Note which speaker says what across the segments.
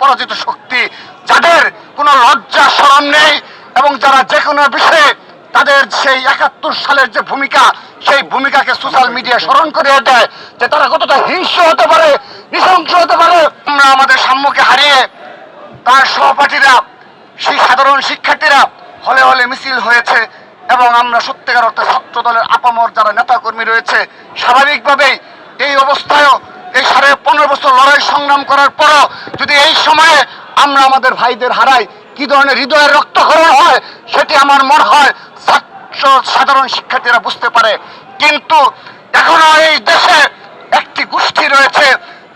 Speaker 1: পরাজিত শক্তি, যাদের কোনো লজ্জা, শরম নেই, এবং যারা যে কোনো বিষয়ে তাদের সেই একাত্তর সালের যে ভূমিকা, সেই ভূমিকাকে সোশ্যাল মিডিয়া স্মরণ করিয়ে দেয়, যে তারা কতটা হিংস্র হতে পারে, নৃশংস হতে পারে। আমরা আমাদের সাম্যকে হারিয়ে তার সহপাঠীরা, সেই সাধারণ শিক্ষার্থীরা হলে হলে মিছিল হয়েছে, এবং আমরা সত্যিকার অর্থে ছাত্র দলের আপামর যারা নেতাকর্মী রয়েছে, স্বাভাবিকভাবেই এই অবস্থায়ও এই সাড়ে পনেরো বছর লড়াই সংগ্রাম করার পরও যদি এই সময়ে আমরা আমাদের ভাইদের হারাই, কি ধরনের হৃদয়ের রক্তক্ষরণ হয় সেটি আমার মনে হয় ছাত্র সাধারণ শিক্ষার্থীরা বুঝতে পারে। কিন্তু এখনও এই দেশে একটি গোষ্ঠী রয়েছে,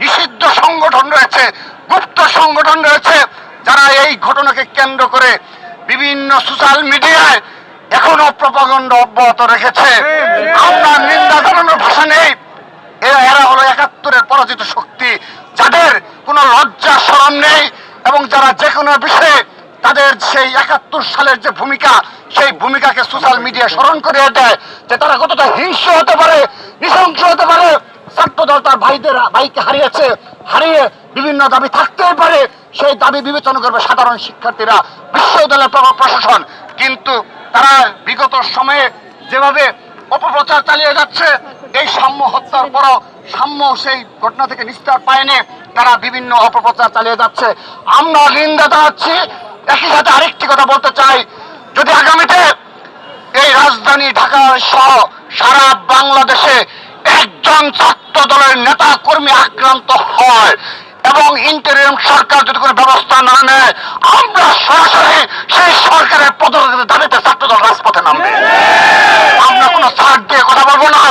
Speaker 1: নিষিদ্ধ সংগঠন রয়েছে, গুপ্ত সংগঠন রয়েছে, যারা এই ঘটনাকে কেন্দ্র করে বিভিন্ন সোশ্যাল মিডিয়ায় এখনও প্রপাগণ্ড অব্যাহত রেখেছে। আমরা নিন্দা জানানোর ভাষা নেই। এরা এরা হলো একাত্তরের পরাজিত শক্তি, যাদের কোনো লজ্জা, শরম নেই এবং যারা যে কোনো বিষয়ে তাদের সেই একাত্তর সালের যে ভূমিকা, সেই ভূমিকাকে সোশ্যাল মিডিয়া স্মরণ করিয়ে দেয়, যে তারা কতটা হিংস্র হতে পারে, নৃশংস হতে পারে। ছাত্রদল তার ভাইদের, ভাইকে হারিয়েছে, হারিয়ে বিভিন্ন দাবি থাকতেই পারে। সেই দাবি বিবেচনা করবে সাধারণ শিক্ষার্থীরা বিশ্ববিদ্যালয় প্র- প্রশাসন। কিন্তু তারা বিগত সময়ে যেভাবে অপপ্রচার চালিয়ে যাচ্ছে এই সাম্য হত্যার পরও সাম্য সেই ঘটনা থেকে নিস্তার পায়নি। তারা বিভিন্ন অপপ্রচার চালিয়ে যাচ্ছে। আমরা নিন্দা জানাচ্ছি। একই সাথে আরেকটি কথা বলতে চাই। যদি আগামীতে এই রাজধানী ঢাকা সহ সারা বাংলাদেশে একজন ছাত্র দলের নেতা কর্মী আক্রান্ত হয় এবং ইন্টারিয়াম সরকার যদি কোনো ব্যবস্থা না নেয়, আমরা সরাসরি সেই সরকারের পদক্ষেপের দাবিতে ছাত্র দল রাজপথে নামবে আমরা কোনো ছাড় দিয়ে কথা বলব না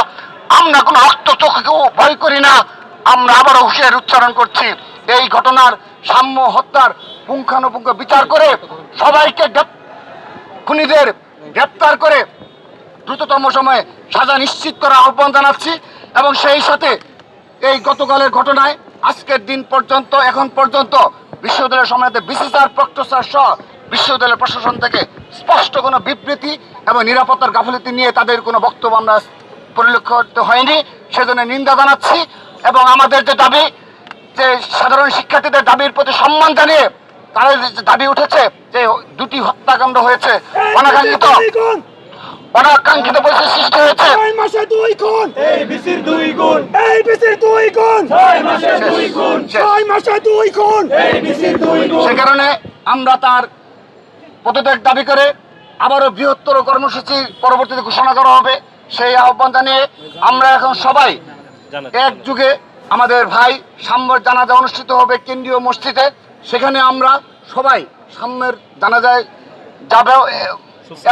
Speaker 1: আমরা চোখকেও ভয় করি না। আমরা আবারও হুঁশিয়ারি উচ্চারণ করছি। এই ঘটনার সাম্য হত্যার পুঙ্খানুপুঙ্খ বিচার করে সবাইকে খুনিদের গ্রেপ্তার করে দ্রুততম সময়ে সাজা নিশ্চিত করার আহ্বান জানাচ্ছি এবং সেই সাথে এই গতকালের ঘটনায় আজকের দিন পর্যন্ত, এখন পর্যন্ত বিশ্ববিদ্যালয়ের সময়তে বিসিসার প্রক্টসার সহ বিশ্ববিদ্যালয় প্রশাসন থেকে স্পষ্ট কোনো বিবৃতি এবং নিরাপত্তার গাফিলতি নিয়ে তাদের কোনো বক্তব্য আমরা পরিলক্ষিত হয়নি সেজন্য নিন্দা জানাচ্ছি এবং আমাদের যে দাবি যে সাধারণ শিক্ষার্থীদের দাবির প্রতি সম্মান জানিয়ে তাদের যে দাবি উঠেছে যে দুটি হত্যাকাণ্ড হয়েছে অনাকাঙ্ক্ষিত। অনাকাঙ্ক্ষিত পরিস্থিতি সৃষ্টি হয়েছে।
Speaker 2: মাসে দুই খুন
Speaker 3: এই বিসির দুই গুণ।
Speaker 2: এই বিসির দুই খুন
Speaker 3: ছয় মাসে দুই গুণ।
Speaker 2: ছয় মাসে দুই খুন
Speaker 3: এই বিসির দুই গুণ।
Speaker 1: সে কারণে আমরা তার পদত্যাগ দাবি করে আবারও বৃহত্তর কর্মসূচি পরবর্তীতে ঘোষণা করা হবে। সেই আহ্বান জানিয়ে আমরা এখন সবাই এক যুগে আমাদের ভাই সাম্যের জানাজা অনুষ্ঠিত হবে কেন্দ্রীয় মসজিদে। সেখানে আমরা সবাই সাম্যের জানাজায় যাবে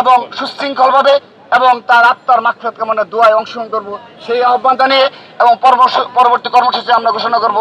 Speaker 1: এবং সুশৃঙ্খলভাবে এবং তার আত্মার মাকফেত কামনে দোয়ায় অংশগ্রহণ করব। সেই আহ্বান জানিয়ে এবং পরবর্তী পরবর্তী কর্মসূচি আমরা ঘোষণা করব।